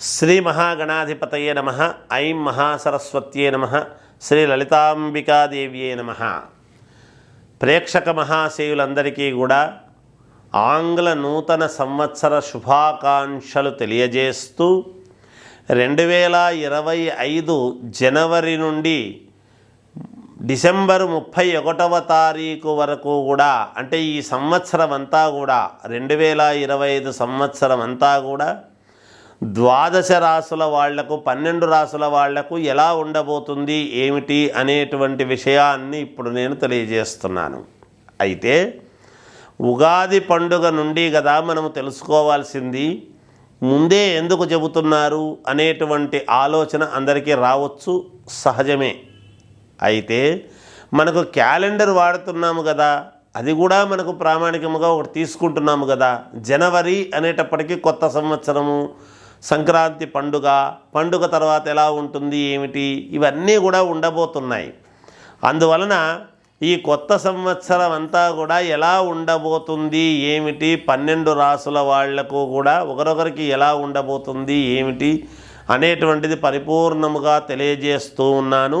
శ్రీ మహాగణాధిపతయే నమ ఐం మహాసరస్వత్యే నమ శ్రీ లలితాంబికాదేవ్యే నమ. ప్రేక్షక మహాశయులందరికీ కూడా ఆంగ్ల నూతన సంవత్సర శుభాకాంక్షలు తెలియజేస్తూ రెండు వేల ఇరవై ఐదు జనవరి నుండి డిసెంబర్ ముప్పై ఒకటవ తారీఖు వరకు కూడా అంటే ఈ సంవత్సరం అంతా కూడా రెండు వేల ఇరవై ఐదు సంవత్సరం అంతా కూడా ద్వాదశ రాసుల వాళ్ళకు పన్నెండు రాసుల వాళ్ళకు ఎలా ఉండబోతుంది ఏమిటి అనేటువంటి విషయాన్ని ఇప్పుడు నేను తెలియజేస్తున్నాను. అయితే ఉగాది పండుగ నుండి కదా మనము తెలుసుకోవాల్సింది ముందే ఎందుకు చెబుతున్నారు అనేటువంటి ఆలోచన అందరికీ రావచ్చు సహజమే. అయితే మనకు క్యాలెండర్ వాడుతున్నాము కదా అది కూడా మనకు ప్రామాణికముగా ఒకటి తీసుకుంటున్నాము కదా జనవరి అనేటప్పటికీ కొత్త సంవత్సరము సంక్రాంతి పండుగ పండుగ తర్వాత ఎలా ఉంటుంది ఏమిటి ఇవన్నీ కూడా ఉండబోతున్నాయి. అందువలన ఈ కొత్త సంవత్సరం అంతా కూడా ఎలా ఉండబోతుంది ఏమిటి పన్నెండు రాసుల వాళ్ళకు కూడా ఒకరొకరికి ఎలా ఉండబోతుంది ఏమిటి అనేటువంటిది పరిపూర్ణముగా తెలియజేస్తూ ఉన్నాను.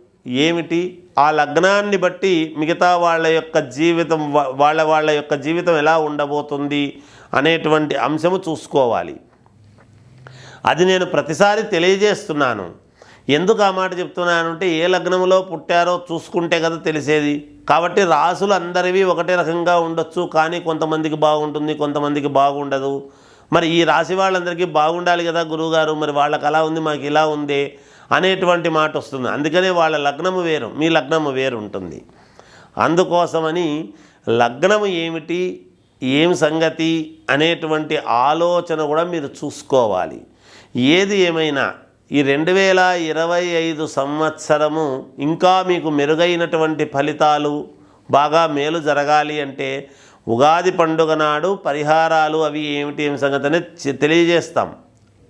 ఏమిటి? ఆ లగ్నాన్ని బట్టి మిగతా వాళ్ళ యొక్క జీవితం వాళ్ళ వాళ్ళ యొక్క జీవితం ఎలా ఉండబోతుంది అనేటువంటి అంశము చూసుకోవాలి. అది నేను ప్రతిసారి తెలియజేస్తున్నాను. ఎందుకు ఆ మాట చెప్తున్నానంటే ఏ లగ్నంలో పుట్టారో చూసుకుంటే కదా తెలిసేది. కాబట్టి రాసులు అందరివి ఒకటే రకంగా ఉండొచ్చు కానీ కొంతమందికి బాగుంటుంది కొంతమందికి బాగుండదు. మరి ఈ రాశి వాళ్ళందరికీ బాగుండాలి కదా గురువుగారు? మరి వాళ్ళకి అలా ఉంది మాకు ఇలా ఉంది. అనేటువంటి మాట వస్తుంది. అందుకనే వాళ్ళ లగ్నము వేరు మీ లగ్నము వేరు ఉంటుంది. అందుకోసమని లగ్నము ఏమిటి ఏం సంగతి అనేటువంటి ఆలోచన కూడా మీరు చూసుకోవాలి. ఏది ఏమైనా ఈ రెండు వేల ఇరవై ఐదు సంవత్సరము ఇంకా మీకు మెరుగైనటువంటి ఫలితాలు బాగా మేలు జరగాలి అంటే ఉగాది పండుగ నాడు పరిహారాలు అవి ఏమిటి ఏమి సంగతి అనేది తెలియజేస్తాం.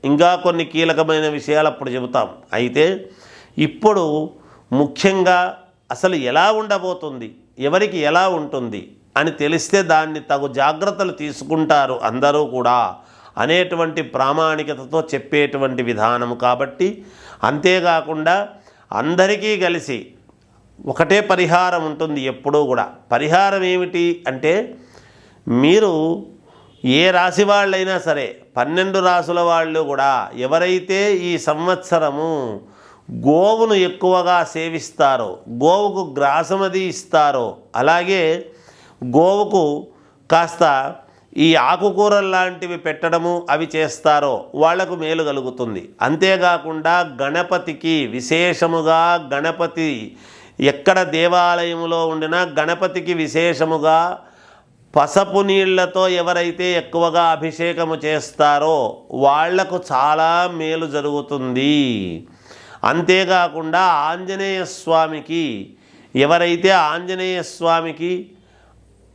ఇంకా కొన్ని కీలకమైన విషయాలు అప్పుడు చెబుతాం. అయితే ఇప్పుడు ముఖ్యంగా అసలు ఎలా ఉండబోతుంది? ఎవరికి ఎలా ఉంటుంది? అని తెలిస్తే దాన్ని తగు జాగ్రత్తలు తీసుకుంటారు అందరూ కూడా అనేటువంటి ప్రామాణికతతో చెప్పేటువంటి విధానము కాబట్టి అంతేకాకుండా అందరికీ కలిసి ఒకటే పరిహారం ఉంటుంది ఎప్పుడూ కూడా. పరిహారం ఏమిటి అంటే మీరు ఏ రాశి వాళ్ళైనా సరే పన్నెండు రాసుల వాళ్ళు కూడా ఎవరైతే ఈ సంవత్సరము గోవును ఎక్కువగా సేవిస్తారో గోవుకు గ్రాసమది ఇస్తారో అలాగే గోవుకు కాస్త ఈ ఆకుకూరలు లాంటివి పెట్టడము అవి చేస్తారో వాళ్ళకు మేలు కలుగుతుంది. అంతేకాకుండా గణపతికి విశేషముగా గణపతి ఎక్కడ దేవాలయములో ఉండినా గణపతికి విశేషముగా పసపు నీళ్ళతో ఎవరైతే ఎక్కువగా అభిషేకము చేస్తారో వాళ్ళకు చాలా మేలు జరుగుతుంది. అంతేకాకుండా ఆంజనేయ స్వామికి ఎవరైతే ఆంజనేయ స్వామికి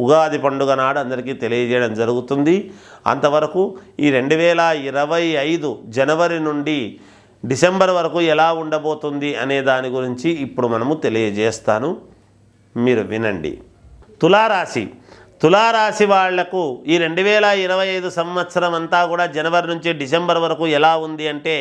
ఉగాది పండుగ నాడు అందరికీ తెలియజేయడం జరుగుతుంది. అంతవరకు ఈ రెండు వేల ఇరవై ఐదు జనవరి నుండి డిసెంబర్ వరకు ఎలా ఉండబోతుంది అనే దాని గురించి ఇప్పుడు మనము తెలియజేస్తాను. మీరు వినండి. తులారాశి. తులారాశి వాళ్ళకు ఈ రెండు వేల ఇరవై ఐదు సంవత్సరం అంతా కూడా జనవరి నుంచి డిసెంబర్ వరకు ఎలా ఉంది అంటే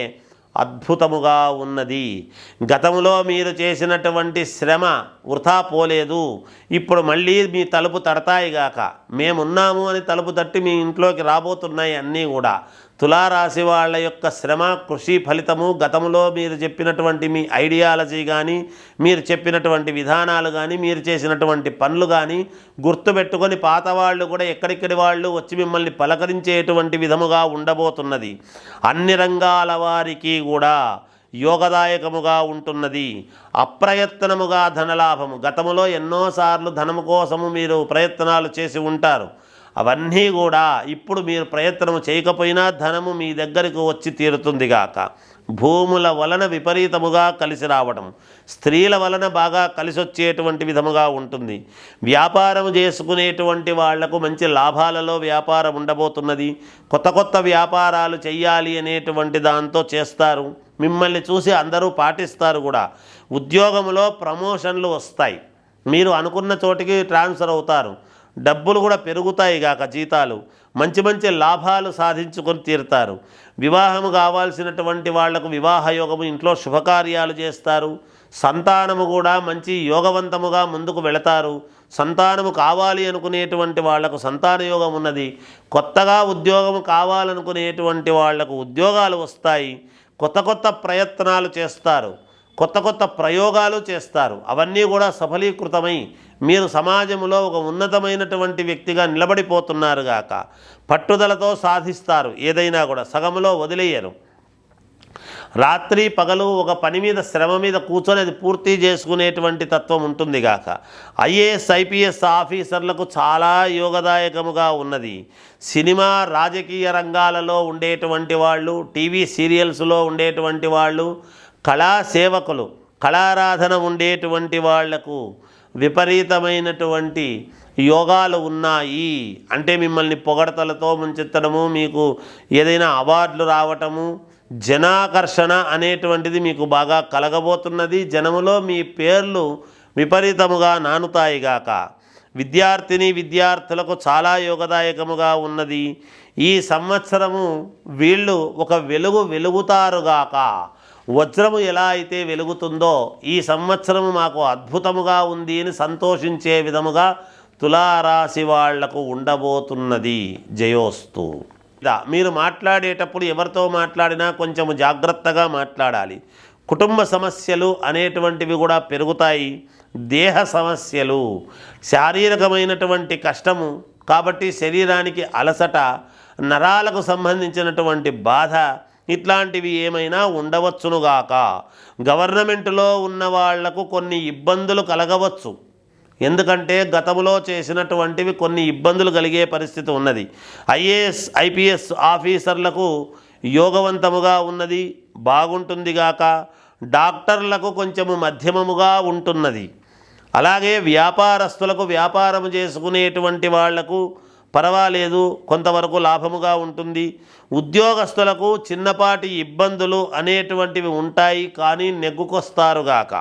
అద్భుతముగా ఉన్నది. గతంలో మీరు చేసినటువంటి శ్రమ వృథా పోలేదు. ఇప్పుడు మళ్ళీ మీ తలుపు తడతాయిగాక మేమున్నాము అని తలుపు తట్టి మీ ఇంట్లోకి రాబోతున్నాయి అన్నీ కూడా. తులారాశి వాళ్ళ యొక్క శ్రమ కృషి ఫలితము గతంలో మీరు చెప్పినటువంటి మీ ఐడియాలజీ కానీ మీరు చెప్పినటువంటి విధానాలు కానీ మీరు చేసినటువంటి పనులు కానీ గుర్తుపెట్టుకొని పాత వాళ్ళు కూడా ఎక్కడిక్కడి వాళ్ళు వచ్చి మిమ్మల్ని పలకరించేటువంటి విధముగా ఉండబోతున్నది. అన్ని రంగాల వారికి కూడా యోగదాయకముగా ఉంటున్నది. అప్రయత్నముగా ధనలాభము. గతములో ఎన్నోసార్లు ధనము కోసము మీరు ప్రయత్నాలు చేసి ఉంటారు. అవన్నీ కూడా ఇప్పుడు మీరు ప్రయత్నం చేయకపోయినా ధనము మీ దగ్గరకు వచ్చి తీరుతుంది గాక. భూముల వలన విపరీతముగా కలిసి రావడం స్త్రీల వలన బాగా కలిసి వచ్చేటువంటి విధముగా ఉంటుంది. వ్యాపారం చేసుకునేటువంటి వాళ్ళకు మంచి లాభాలలో వ్యాపారం ఉండబోతున్నది. కొత్త కొత్త వ్యాపారాలు చేయాలి అనేటువంటి దాంతో చేస్తారు. మిమ్మల్ని చూసి అందరూ పాటిస్తారు కూడా. ఉద్యోగంలో ప్రమోషన్లు వస్తాయి. మీరు అనుకున్న చోటికి ట్రాన్స్ఫర్ అవుతారు. డబ్బులు కూడా పెరుగుతాయి గాక జీతాలు. మంచి మంచి లాభాలు సాధించుకొని తీరుతారు. వివాహము కావాల్సినటువంటి వాళ్ళకు వివాహ యోగము ఇంట్లో శుభకార్యాలు చేస్తారు. సంతానము కూడా మంచి యోగవంతముగా ముందుకు వెళతారు. సంతానము కావాలి అనుకునేటువంటి వాళ్ళకు సంతాన యోగం ఉన్నది. కొత్తగా ఉద్యోగము కావాలనుకునేటువంటి వాళ్ళకు ఉద్యోగాలు వస్తాయి. కొత్త కొత్త ప్రయత్నాలు చేస్తారు. కొత్త కొత్త ప్రయోగాలు చేస్తారు. అవన్నీ కూడా సఫలీకృతమై మీరు సమాజంలో ఒక ఉన్నతమైనటువంటి వ్యక్తిగా నిలబడిపోతున్నారు గాక. పట్టుదలతో సాధిస్తారు. ఏదైనా కూడా సగములో వదిలేయరు. రాత్రి పగలు ఒక పని మీద శ్రమ మీద కూర్చొని అది పూర్తి చేసుకునేటువంటి తత్వం ఉంటుంది గాక. ఐఏఎస్ ఐపీఎస్ ఆఫీసర్లకు చాలా యోగదాయకముగా ఉన్నది. సినిమా రాజకీయ రంగాలలో ఉండేటువంటి వాళ్ళు టీవీ సీరియల్స్లో ఉండేటువంటి వాళ్ళు కళా సేవకులు కళారాధన ఉండేటువంటి వాళ్ళకు విపరీతమైనటువంటి యోగాలు ఉన్నాయి. అంటే మిమ్మల్ని పొగడతలతో ముంచెత్తడము మీకు ఏదైనా అవార్డులు రావటము జనాకర్షణ అనేటువంటిది మీకు బాగా కలగబోతున్నది. జనములో మీ పేర్లు విపరీతముగా నానుతాయిగాక విద్యార్థిని విద్యార్థులకు చాలా యోగదాయకముగా ఉన్నది. ఈ సంవత్సరము వీళ్ళు ఒక వెలుగు వెలుగుతారుగాక వజ్రము ఎలా అయితే వెలుగుతుందో ఈ సంవత్సరము మాకు అద్భుతముగా ఉంది అని సంతోషించే విధముగా తులారాశి వాళ్ళకు ఉండబోతున్నది జయోస్తు. ఇలా మీరు మాట్లాడేటప్పుడు ఎవరితో మాట్లాడినా కొంచెం జాగ్రత్తగా మాట్లాడాలి. కుటుంబ సమస్యలు అనేటువంటివి కూడా పెరుగుతాయి. దేహ సమస్యలు శారీరకమైనటువంటి కష్టము కాబట్టి శరీరానికి అలసట నరాలకు సంబంధించినటువంటి బాధ ఇట్లాంటివి ఏమైనా ఉండవచ్చునుగాక. గవర్నమెంట్లో ఉన్న వాళ్ళకు కొన్ని ఇబ్బందులు కలగవచ్చు. ఎందుకంటే గతంలో చేసినటువంటివి కొన్ని ఇబ్బందులు కలిగే పరిస్థితి ఉన్నది. ఐఏఎస్ ఐపీఎస్ ఆఫీసర్లకు యోగవంతముగా ఉన్నది బాగుంటుంది గాక డాక్టర్లకు కొంచెము మధ్యమముగా ఉంటున్నది. అలాగే వ్యాపారస్తులకు వ్యాపారం చేసుకునేటువంటి వాళ్ళకు పర్వాలేదు కొంతవరకు లాభముగా ఉంటుంది. ఉద్యోగస్తులకు చిన్నపాటి ఇబ్బందులు అనేటువంటివి ఉంటాయి కానీ నెగ్గుకొస్తారుగాక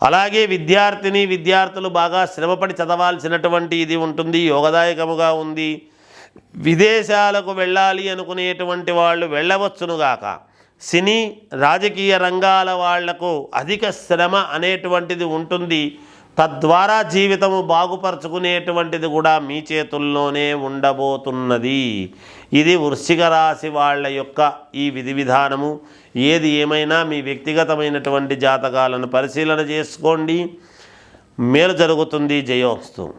అలాగే విద్యార్థిని విద్యార్థులు బాగా శ్రమపడి చదవాల్సినటువంటి ఇది ఉంటుంది యోగదాయకముగా ఉంది. విదేశాలకు వెళ్ళాలి అనుకునేటువంటి వాళ్ళు వెళ్ళవచ్చునుగాక సినీ రాజకీయ రంగాల వాళ్ళకు అధిక శ్రమ అనేటువంటిది ఉంటుంది. తద్వారా జీవితము బాగుపరుచుకునేటువంటిది కూడా మీ చేతుల్లోనే ఉండబోతున్నది. ఇది వృశ్చిక రాశి వాళ్ళ యొక్క ఈ విధి విధానము. ఏది ఏమైనా మీ వ్యక్తిగతమైనటువంటి జాతకాలను పరిశీలన చేసుకోండి. మేలు జరుగుతుంది జయోస్తు.